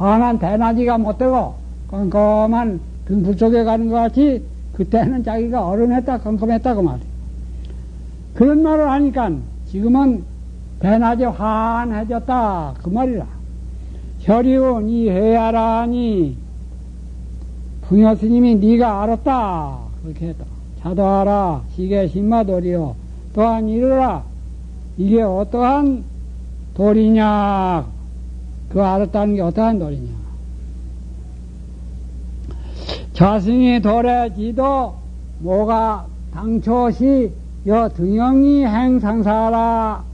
환한 대낮이가 못 되고 컴컴한 등불 속에 가는 것 같이 그때는 자기가 어른했다 컴컴했다고 말이야. 그런 말을 하니까 지금은 대낮에 환해졌다 그 말이라. 혈이온 이 해야라니 풍요 스님이 네가 알았다 그렇게 했다. 자도하라 시계 신마돌이요 또한 이르라 이게 어떠한 돌이냐 그 알았다는 게 어떠한 돌이냐. 자승이 돌에 지도 뭐가 당초시 여 등영이 행상사라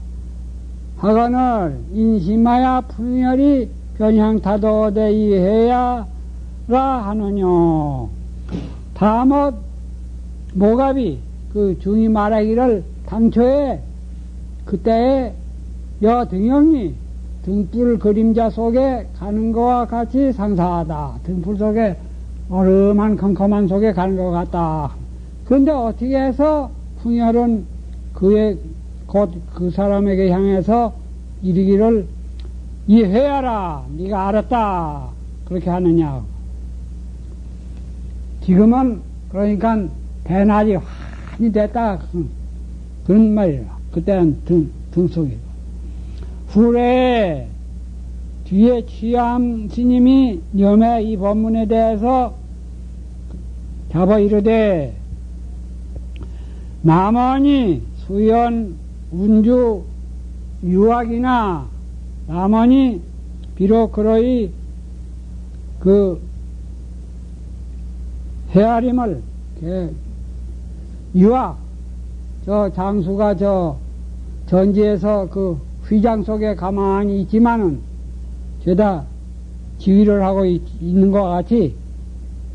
하거늘 인심하야 풍열이 변향타도 대 이해야라 하느뇨. 다못 모갑이 그 중이 말하기를 당초에 그때에 여 등영이 등불 그림자 속에 가는 것과 같이 상사하다. 등불 속에 어름한 컴컴한 속에 가는 것 같다. 그런데 어떻게 해서 풍열은 그의 곧 그 사람에게 향해서 이르기를 이해하라. 네가 알았다. 그렇게 하느냐. 지금은 그러니까 대낮이 환히 됐다. 그런 말이라. 그때는 등, 등 속이고. 후래 뒤에 취암 스님이 염의 이 법문에 대해서 잡아 이르되 남원이 수연 운주 유학이나 남원이 비록 그러이 그 헤아림을 유학 저 장수가 저 전지에서 그 휘장 속에 가만히 있지만은 죄다 지휘를 하고 있, 는것 같이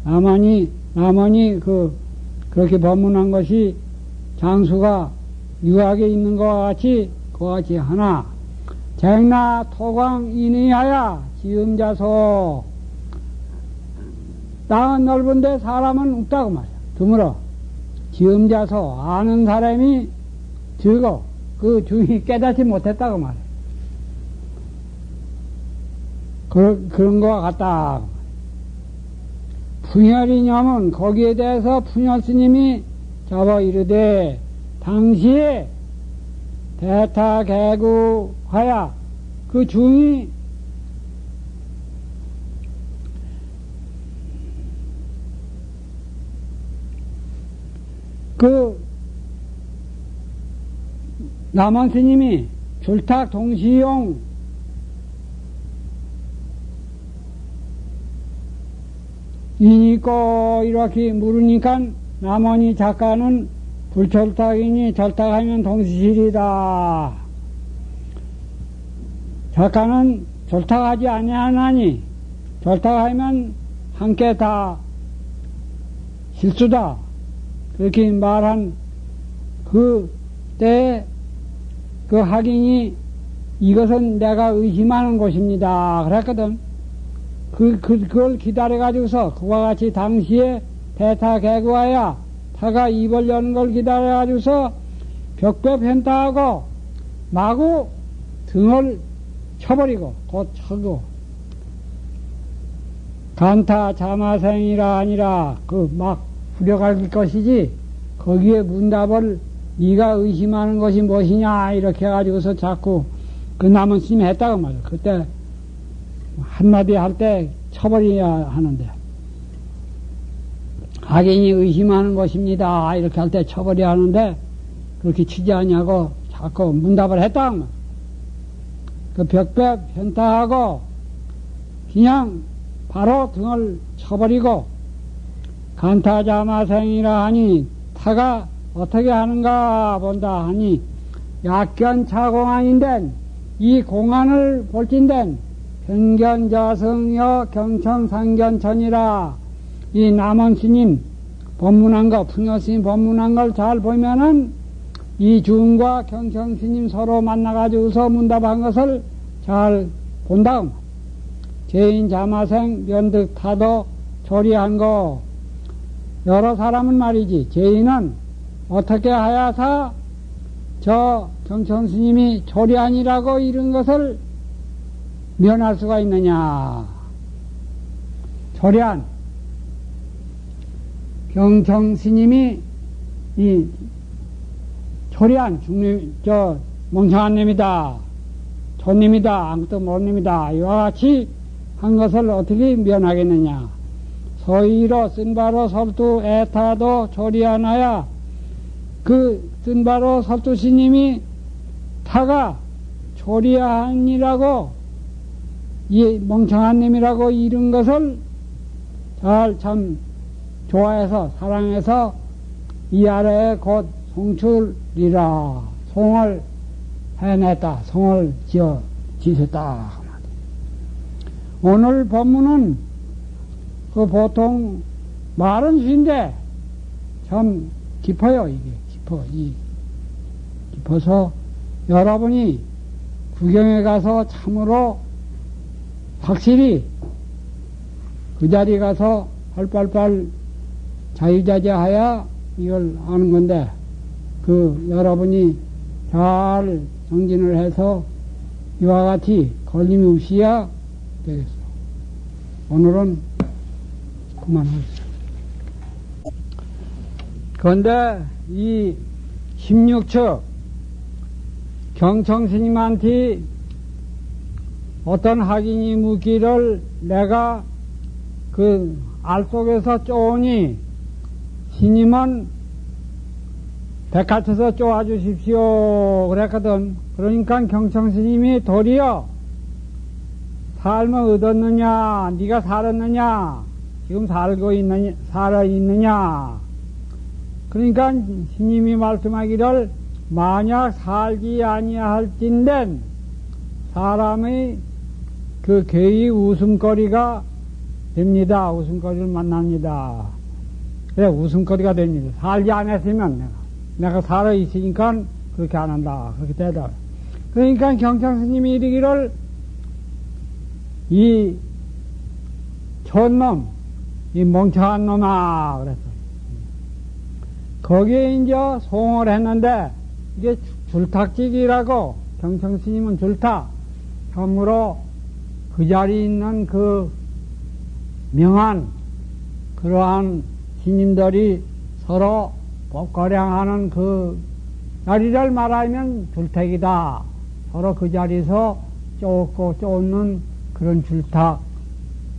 남원이 남원이 그 그렇게 법문한 것이 장수가 유학에 있는 것 같이 그와 같이 하나. 쟁나 토광 인의하야 지음자소. 땅은 넓은데 사람은 없다고 말이야. 드물어. 지음자소 아는 사람이 적어 그 주인이 깨닫지 못했다고 말해. 그, 그런 거와 같다. 풍혈이냐면 거기에 대해서 풍혈 스님이 잡아 이르되 당시에 대타 개구하야 그 중이 그 남원 스님이 줄탁 동시용 이니까 이렇게 물으니까 남원이 작가는 불철탁이니 절탁하면 동시실이다. 작가는 절탁하지 아니하나니 절탁하면 함께 다 실수다. 그렇게 말한 그 때 그 학인이 이것은 내가 의심하는 곳입니다. 그랬거든. 그, 그, 그걸 기다려가지고서 그와 같이 당시에 대타 개그와야 타가 입을 여는 걸 기다려가지고서 벽벽 편타하고 마구 등을 쳐버리고 곧 쳐고 간타 자마생이라 아니라 그 막 후려갈 것이지 거기에 문답을 네가 의심하는 것이 무엇이냐 이렇게 해가지고서 자꾸 그 남은 스님이 했다고 말이야. 그때 한마디 할 때 쳐버려야 하는데 악인이 의심하는 것입니다. 이렇게 할 때 쳐버려야 하는데 그렇게 치지 않냐고 자꾸 문답을 했다. 그 벽벽 편타하고 그냥 바로 등을 쳐버리고 간타자마생이라 하니 타가 어떻게 하는가 본다 하니 약견 차공안인데 이 공안을 볼진된 변견 자성여 경천상견천이라 이 남원 스님 법문한 거 풍요 스님 법문한 걸 잘 보면은 이 중과 경천 스님 서로 만나가지고서 문답한 것을 잘 본다음 죄인 자마생 면득 타도 조리한 거. 여러 사람은 말이지 죄인은 어떻게 하야사 저 경천 스님이 조리안이라고 이런 것을 면할 수가 있느냐. 조리한 경청 스님이 이 초리한 중님, 저, 멍청한 놈이다. 존님이다. 아무것도 모르는 놈이다. 이와 같이 한 것을 어떻게 면하겠느냐. 서의로 쓴 바로 설두 애타도 조리하나야 그 쓴바로 설두 스님이 타가 조리한이라고 이 멍청한 놈이라고 이른 것을 잘 참 좋아해서 사랑해서 이 아래에 곧 송출이라 송을 해냈다. 송을 지어 지셨다. 오늘 법문은 그 보통 말은 쉬운데 참 깊어요, 이게. 깊어. 이 깊어서 여러분이 구경에 가서 참으로 확실히 그 자리 가서 빨빨빨 자유자재하여 이걸 하는 건데, 그 여러분이 잘 정진을 해서 이와 같이 걸림이 없이야 되겠어. 오늘은 그만하겠습니다. 그런데 이 16처 경청 스님한테 어떤 학인이 묻기를 내가 그 알 속에서 쪼으니 스님은 백화쳐서 쪼아주십시오. 그랬거든. 그러니까 경청 스님이 도리어 삶을 얻었느냐, 네가 살았느냐, 지금 살고 있느냐, 살아 있느냐. 그러니까 스님이 말씀하기를 만약 살지 아니할진된 사람의 그 괴의 웃음거리가 됩니다. 웃음거리를 만납니다. 그래, 웃음거리가 됩니다. 살지 않았으면 내가, 내가 살아있으니까 그렇게 안 한다. 그렇게 되다. 그러니까 경창 스님이 이르기를 이 촌놈, 이 멍청한 놈아, 그랬어요. 거기에 이제 송을 했는데, 이게 줄탁지기라고, 경청 스님은 줄탁, 참으로 그 자리에 있는 그 명한 그러한 스님들이 서로 복거량하는 그 자리를 말하면 줄택이다. 서로 그 자리에서 쫓고 쫓는 그런 줄탁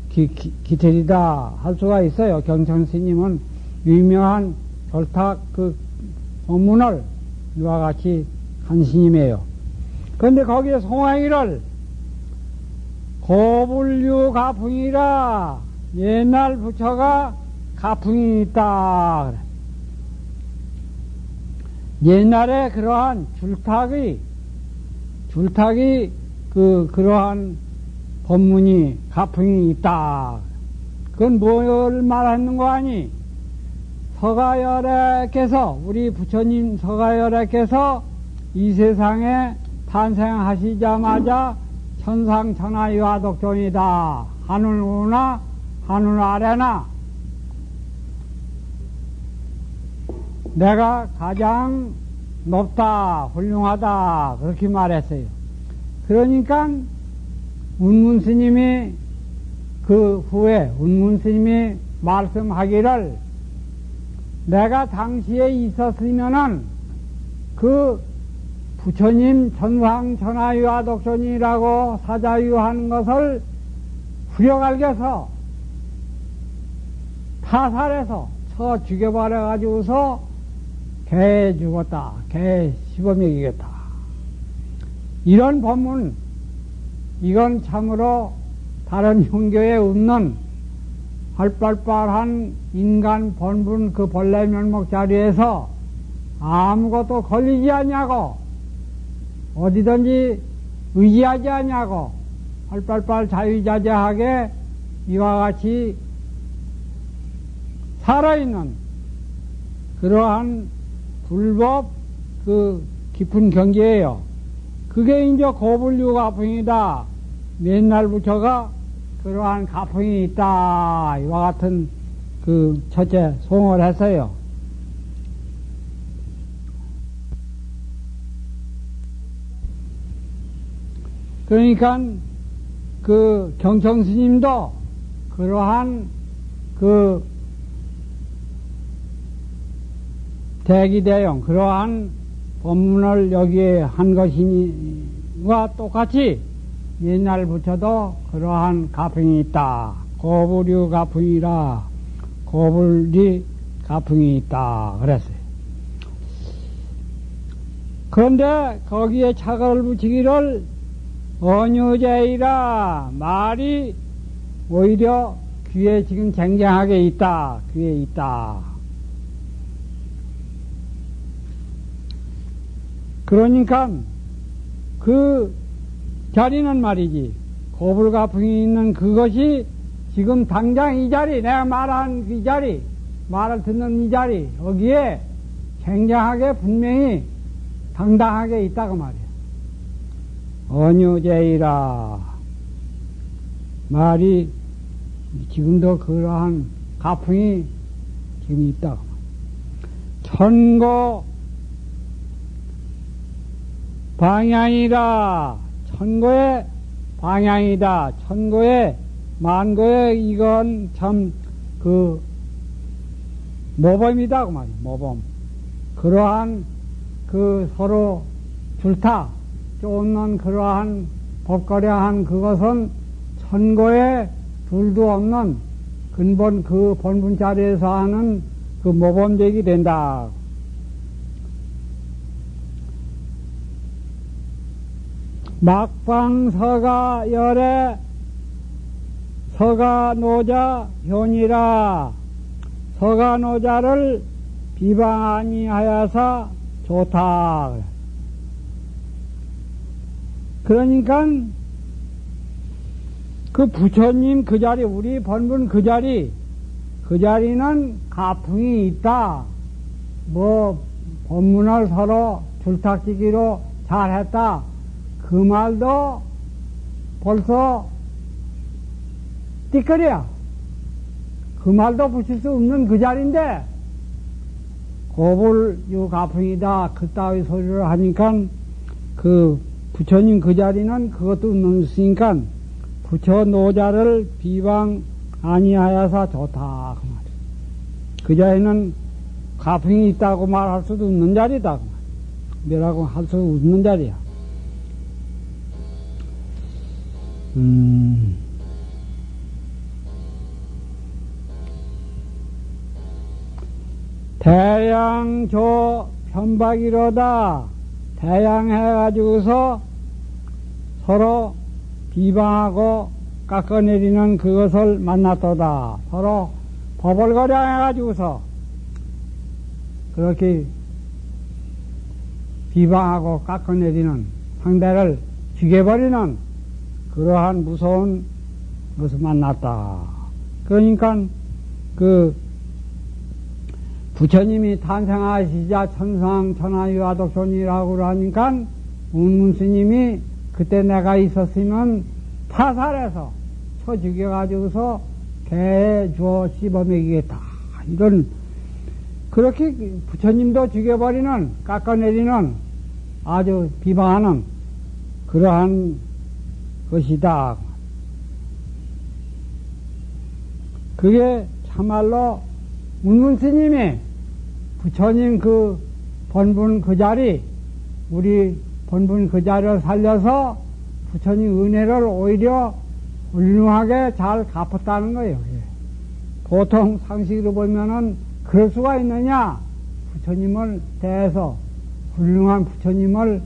기, 기 텔이다 할 수가 있어요. 경천 스님은 유명한 줄탁 그 법문을 이와 같이 한 스님이에요. 그런데 거기에 송황이를 고불류 가풍이라 옛날 부처가 가풍이 있다. 옛날에 그러한 줄탁이, 줄탁이 그, 그러한 법문이, 가풍이 있다. 그건 뭘 말하는 거 아니? 서가열애께서, 우리 부처님 서가열애께서 이 세상에 탄생하시자마자 천상천하유화 독존이다. 하늘 우나 하늘 아래나 내가 가장 높다, 훌륭하다, 그렇게 말했어요. 그러니까, 운문 스님이 그 후에, 운문 스님이 말씀하기를, 내가 당시에 있었으면은, 그 부처님 천상천하유화 독존이라고 사자유하는 것을 후려갈겨서 타살해서 쳐 죽여버려가지고서 개 죽었다. 개 씹어먹이겠다. 이런 법문, 이건 참으로 다른 흉교에 없는 활발발한 인간 본분 그 본래 면목 자리에서 아무것도 걸리지 않냐고 어디든지 의지하지 않냐고 활발발 자유자재하게 이와 같이 살아있는 그러한 불법 그 깊은 경계예요. 그게 이제 고불류 가풍이다. 맨날 부처가 그러한 가풍이 있다. 이와 같은 그 첫째 송을 했어요. 그러니까 그 경청 스님도 그러한 그 대기대용 그러한 법문을 여기에 한 것이니와 똑같이 옛날 부처도 그러한 가풍이 있다. 고불류 가풍이라 고불리 가풍이 있다. 그랬어요. 그런데 거기에 차가를 붙이기를 언유제이라 말이 오히려 귀에 지금 쟁쟁하게 있다. 귀에 있다. 그러니까 그 자리는 말이지. 고불가풍이 있는 그것이 지금 당장 이 자리, 내가 말한 이 자리, 말을 듣는 이 자리, 여기에 굉장하게 분명히 당당하게 있다고 말이야. 언유제이라. 말이 지금도 그러한 가풍이 지금 있다고. 천고 방향이라. 천고의 방향이다. 천고의 만고의 이건 참 그 모범이다 그 말이야. 모범. 그러한 그 서로 줄타 쫓는 그러한 법거래한 그것은 천고에 둘도 없는 근본 그 본분 자리에서 하는 그 모범적이 된다. 막방 서가 열에 서가 노자 현이라 서가 노자를 비방 아니하여서 좋다. 그러니까 그 부처님 그 자리, 우리 본분 그 자리, 그 자리는 가풍이 있다. 뭐, 본문을 서로 줄탁지기로 잘했다. 그 말도 벌써 띠거리야. 그 말도 붙일 수 없는 그 자리인데, 고불 유 가풍이다. 그 따위 소리를 하니까, 그 부처님 그 자리는 그것도 없으니까, 부처 노자를 비방 아니하여서 좋다. 그 말이야. 그 자리는 가풍이 있다고 말할 수도 없는 자리다. 그 뭐라고 할 수 없는 자리야. 음. 대양조 편박이로다. 대양해가지고서 서로 비방하고 깎아내리는 그것을 만났도다. 서로 버벌거려 해가지고서 그렇게 비방하고 깎아내리는 상대를 죽여버리는 그러한 무서운 것을 만났다. 그러니까 그 부처님이 탄생하시자 천상 천하유화 독존이라고 하니까 운문스님이 그때 내가 있었으면 파살해서 쳐 죽여가지고서 개에 주어 씹어 먹이겠다. 이런 그렇게 부처님도 죽여버리는 깎아내리는 아주 비방하는 그러한 것이다. 그게 참말로 문문 스님이 부처님 그 본분 그 자리, 우리 본분 그 자리를 살려서 부처님 은혜를 오히려 훌륭하게 잘 갚았다는 거예요. 보통 상식으로 보면은 그럴 수가 있느냐? 부처님을 대해서, 훌륭한 부처님을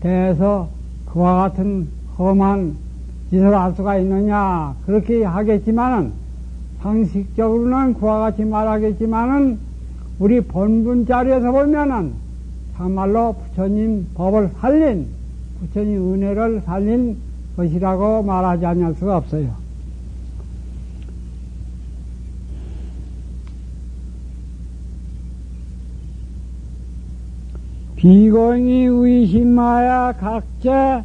대해서 그와 같은 험한 짓을 할 수가 있느냐? 그렇게 하겠지만은, 상식적으로는 그와 같이 말하겠지만은, 우리 본분 자리에서 보면은, 참말로 부처님 법을 살린, 부처님 은혜를 살린 것이라고 말하지 않을 수가 없어요. 비공이 의심하야 각자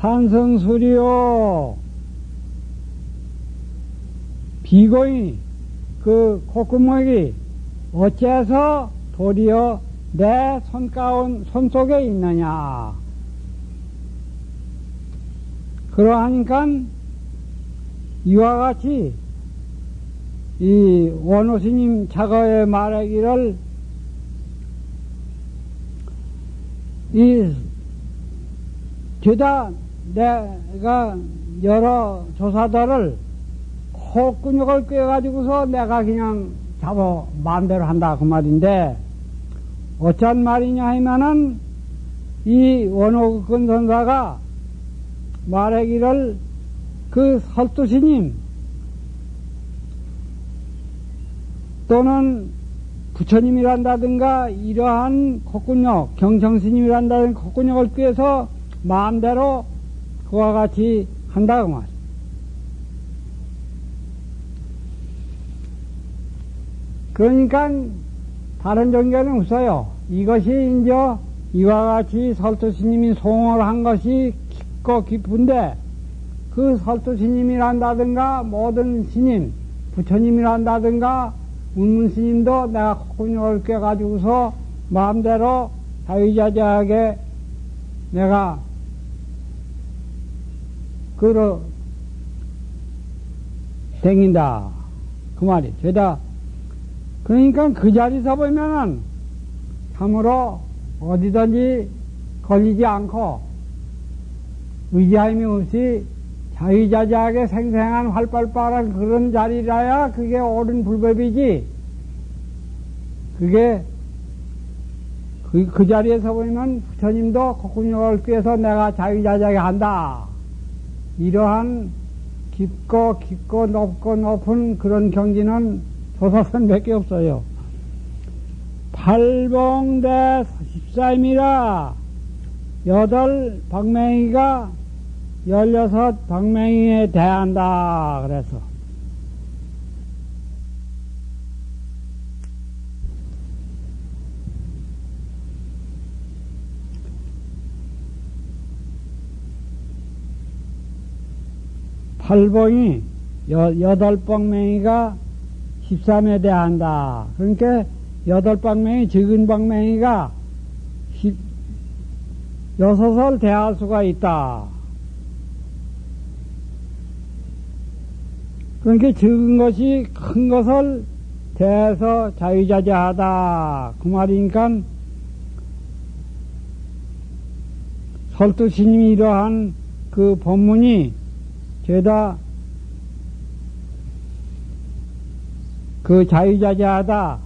산성수리요. 비공이 그 콧구멍이 어째서 도리어 내 손가운 손 속에 있느냐. 그러하니까 이와 같이 이 원호 스님 자거에 말하기를 이 죄다 내가 여러 조사들을 콧근육을 꿰가지고서 내가 그냥 잡아 마음대로 한다 그 말인데 어쩐 말이냐 하면은 이 원호근 선사가 말하기를 그 설두스님 또는 부처님이란다든가 이러한 콧근육 경청스님이란다든가 콧근육을 꿰서 마음대로 그와 같이 한다고 그 말이야. 그러니까 다른 종교는 없어요. 이것이 이제 이와 같이 설도 스님이 송을 한 것이 깊고 깊은데 그 설도 스님이란다든가 모든 스님, 부처님이란다든가 운문 스님도 내가 콧근육을 꿰가지고서 마음대로 자유자재하게 내가 그로 댕긴다. 그 말이. 죄다. 그러니까 그 자리에서 보면은 참으로 어디든지 걸리지 않고 의지함이 없이 자유자재하게 생생한 활발발한 그런 자리라야 그게 옳은 불법이지. 그게 그, 그 자리에서 보면 부처님도 콧구녕을 꿰서 내가 자유자재하게 한다. 이러한 깊고 깊고 높고 높은 그런 경지는 조사선밖에 없어요. 팔봉대 14임이라 여덟 방맹이가 열여섯 방맹이에 대한다. 그래서 팔봉이 여덟 방맹이가 13에 대한다. 그러니까 여덟 방맹이 적은 방맹이가 여섯을 대할 수가 있다. 그러니까 적은 것이 큰 것을 대해서 자유자재하다. 그 말이니까 설두 스님이 이러한 그 법문이 죄다 그 자유자재하다.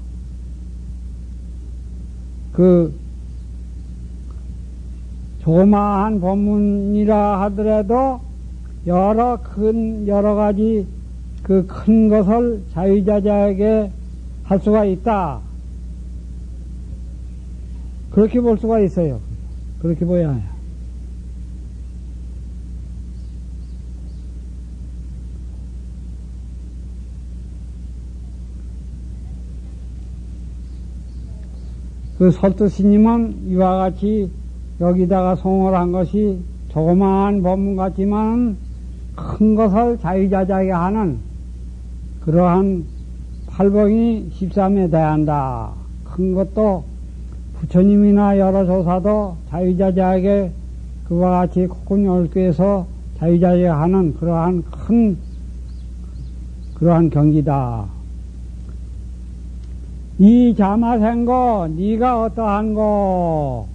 그 조마한 법문이라 하더라도 여러 큰 여러 가지 그 큰 것을 자유자재하게 할 수가 있다. 그렇게 볼 수가 있어요. 그렇게 보여야 해요. 그 설도 스님은 이와 같이 여기다가 송을 한 것이 조그마한 법문 같지만 큰 것을 자유자재하게 하는 그러한 팔봉이 13에 대한다. 큰 것도 부처님이나 여러 조사도 자유자재하게 그와 같이 콧구녕을 꿰서 자유자재하는 그러한 큰 그러한 경기다. 이 자마생고 네가 어떠한고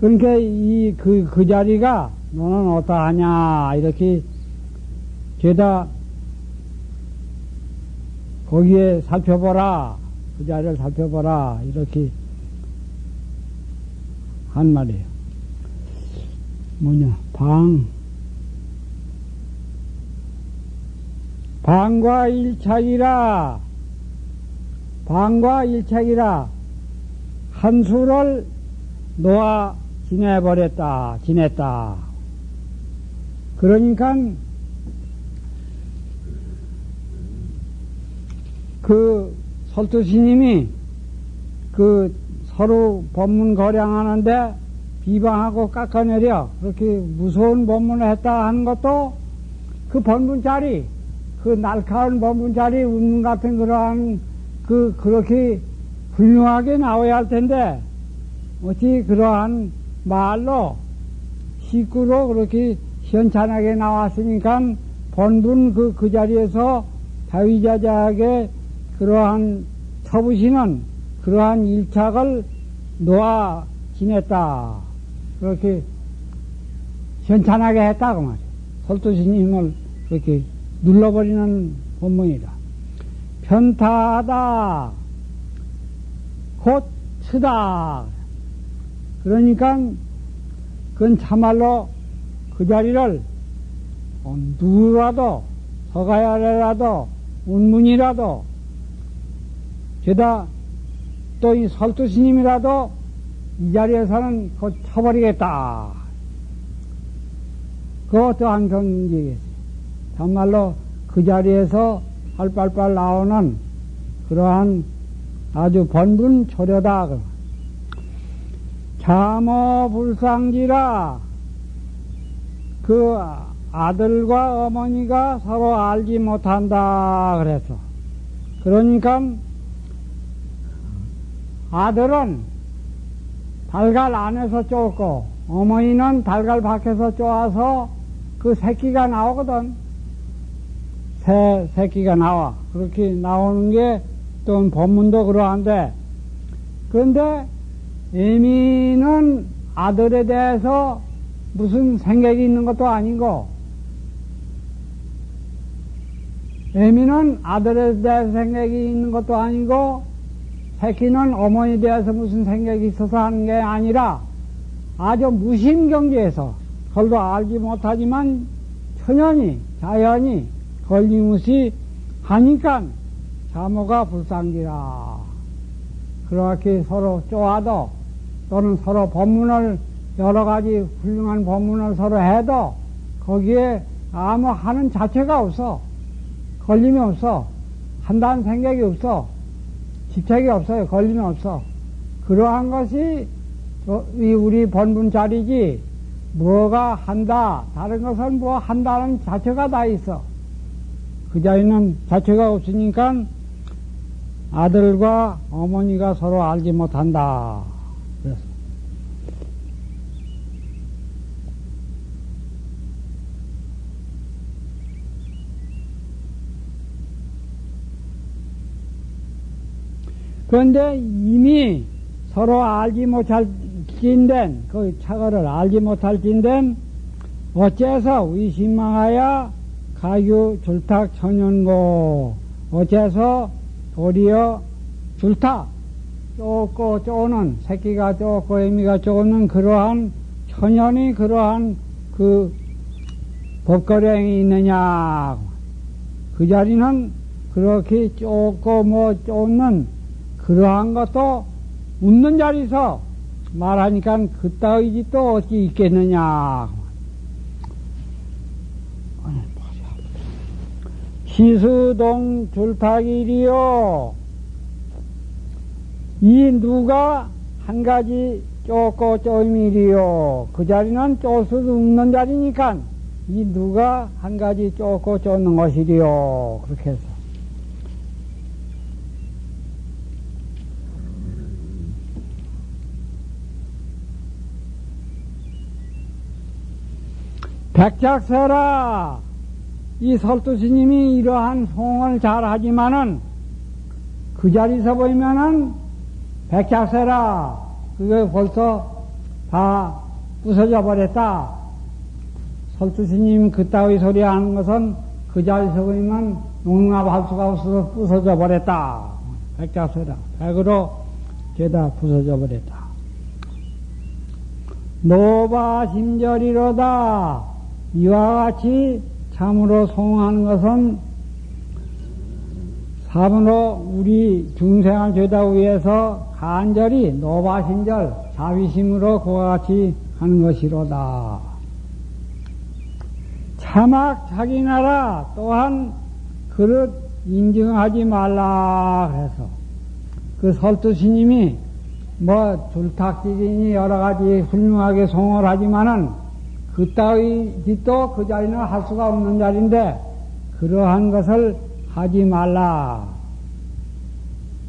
그러니까 이 그그 그 자리가 너는 어떠하냐? 이렇게 죄다 거기에 살펴보라. 그 자리를 살펴보라. 이렇게 한 말이에요. 뭐냐? 방 방과 일착이라. 방과 일착이라. 한 수를 놓아 지내버렸다 지냈다. 그러니까 그 설두 스님이 그 서로 법문 거량하는데 비방하고 깎아내려 그렇게 무서운 법문을 했다 하는 것도 그 법문 자리 그 날카로운 법문자리 운문 같은 그러한 그 그렇게 훌륭하게 나와야 할 텐데 어찌 그러한 말로 식구로 그렇게 시원찮게 나왔으니까 본분 그, 그 자리에서 자위자자하게 그러한 처부시는 그러한 일착을 놓아 지냈다. 그렇게 시원찮게 했다. 그 말이야. 설도스님을 그렇게 눌러버리는 본문이다. 편타하다. 곧 쓰다. 그러니까 그건 참말로 그 자리를 어, 누구라도 서가야라도 운문이라도 게다 또 이 설두 스님이라도 이 자리에서는 곧 쳐버리겠다. 그 또한 경지겠어요. 참말로 그 자리에서 빨빨빨 나오는 그러한 아주 번분 초려다. 자모 불상지라 그 아들과 어머니가 서로 알지 못한다 그래서 그러니까 아들은 달걀 안에서 쪼고 어머니는 달걀 밖에서 쪼아서 그 새끼가 나오거든. 새 새끼가 나와. 그렇게 나오는 게 또 법문도 그러한데 그런데 애미는 아들에 대해서 무슨 생각이 있는 것도 아니고 애미는 아들에 대해서 생각이 있는 것도 아니고 새끼는 어머니에 대해서 무슨 생각이 있어서 하는 게 아니라 아주 무심경지에서 그걸도 알지 못하지만 천연히 자연히 걸림없이 하니까 자모가 불쌍기라 그렇게 서로 쪼아도 또는 서로 법문을 여러 가지 훌륭한 법문을 서로 해도 거기에 아무 하는 자체가 없어 걸림이 없어 한다는 생각이 없어 집착이 없어요. 걸림이 없어. 그러한 것이 이 우리 본분 자리지 뭐가 한다 다른 것은 뭐 한다는 자체가 다 있어. 그 자리는 자체가 없으니까 아들과 어머니가 서로 알지 못한다. 그래서. 그런데 이미 서로 알지 못할 진된 그 차거를 알지 못할 진된 어째서 위신망하여 가유 줄탁 천연고 어째서 도리어 줄탁 쪼고 쪼는 새끼가 쪼고 애미가 쪼는 그러한 천연이 그러한 그 법거량이 있느냐 그 자리는 그렇게 쪼고 뭐 쪼는 그러한 것도 웃는 자리에서 말하니까 그따위 짓도 어찌 있겠느냐. 시수동 줄타기리요. 이 누가 한 가지 쪼고 쪼임이리요. 그 자리는 쫄 수도 없는 자리니까 이 누가 한 가지 쪼고 쪼는 것이리요. 그렇게 해서. 백작세라 이 설두스님이 이러한 송을 잘 하지만은 그 자리에서 보면은 백작세라 그게 벌써 다 부서져 버렸다. 설두스님 그따위 소리 하는 것은 그 자리에서 보면 용납할 수가 없어서 부서져 버렸다. 백작세라 백으로 죄다 부서져 버렸다. 노바 심절이로다. 이와 같이 참으로 송하는 것은 사분으로 우리 중생을 죄다 위해서 간절히 노바신절 자비심으로 그와 같이 하는 것이로다. 차막 자기 나라 또한 그릇 인증하지 말라 해서 그 설두 스님이 뭐 줄탁지진이 여러 가지 훌륭하게 송을 하지만은 그 따위 짓도 그 자리는 할 수가 없는 자리인데 그러한 것을 하지 말라.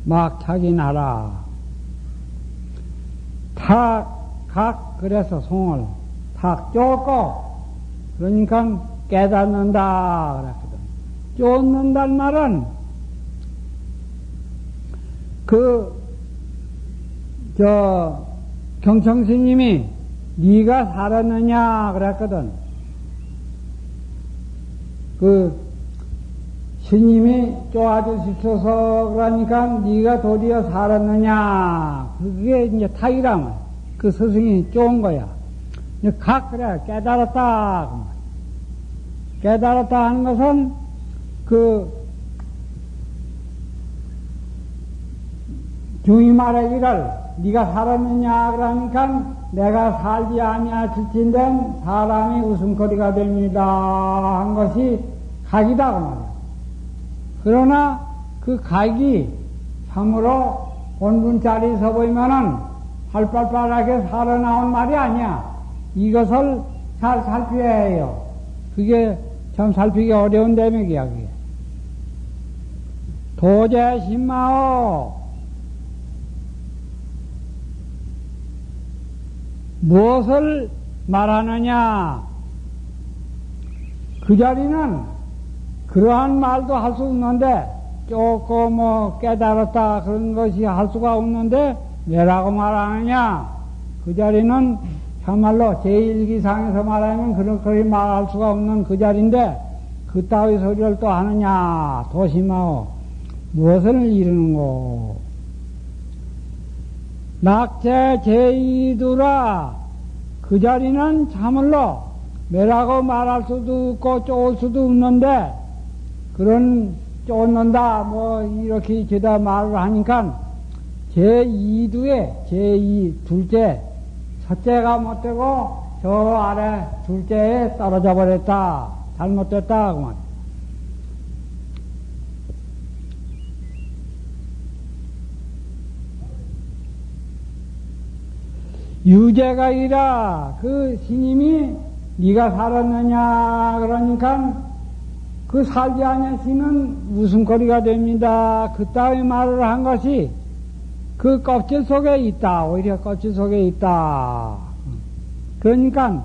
막 착인하라. 탁, 각, 그래서 송을 탁 쪼고 그러니까 깨닫는다. 그랬거든. 쫓는단 말은 그, 저, 경청 스님이 네가 살았느냐 그랬거든. 그 스님이 쪼아주시켜서 그러니까 네가 도리어 살았느냐 그게 이제 타이라면 그 스승이 쪼은 거야. 각 그래 깨달았다. 깨달았다 하는 것은 그 중이 말하기를 네가 살았느냐 그러니까 내가 살지 아니하실진된 사람이 웃음거리가 됩니다 한 것이 각이다 그 말이야. 그러나 그 각이 참으로 본분자리 서 보이면은 활발발하게 살아나온 말이 아니야. 이것을 잘 살펴야 해요. 그게 참 살피기 어려운 대목이야, 그게. 도제 신마오 무엇을 말하느냐? 그 자리는 그러한 말도 할 수 없는데, 조금 뭐 깨달았다 그런 것이 할 수가 없는데, 왜라고 말하느냐? 그 자리는 참말로 제1기상에서 말하면 그렇게 말할 수가 없는 그 자리인데, 그 따위 소리를 또 하느냐? 도심하오. 무엇을 이루는고? 낙제 제2두라. 그 자리는 참을로 매라고 말할 수도 없고 쫓을 수도 없는데 그런 쫓는다 뭐 이렇게 제다 말을 하니까 제2두에 제2 둘째 첫째가 못되고 저 아래 둘째에 떨어져 버렸다. 잘못됐다. 그만 유재가 이라 그 스님이 네가 살았느냐 그러니까 그 살지 않으시는 웃음거리가 됩니다. 그따위 말을 한 것이 그 껍질 속에 있다. 오히려 껍질 속에 있다. 그러니까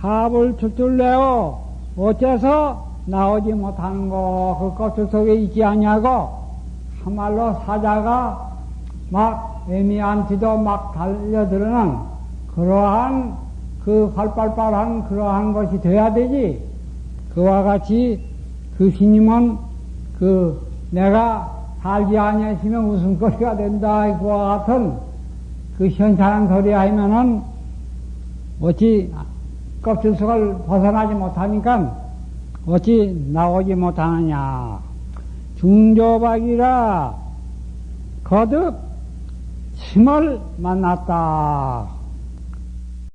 합을 줄줄 내어 어째서 나오지 못하는 거, 그 껍질 속에 있지 않냐고, 참말로 사자가 막 애미한 지도 막 달려들는 그러한 그 활발발한 그러한 것이 돼야 되지. 그와 같이 그 스님은 그 내가 살지 아니하시면 웃음거리가 된다. 그와 같은 그 현찬한 소리 하면은 어찌 껍질 속을 벗어나지 못하니까 어찌 나오지 못하느냐. 중조박이라 거듭 침을 만났다.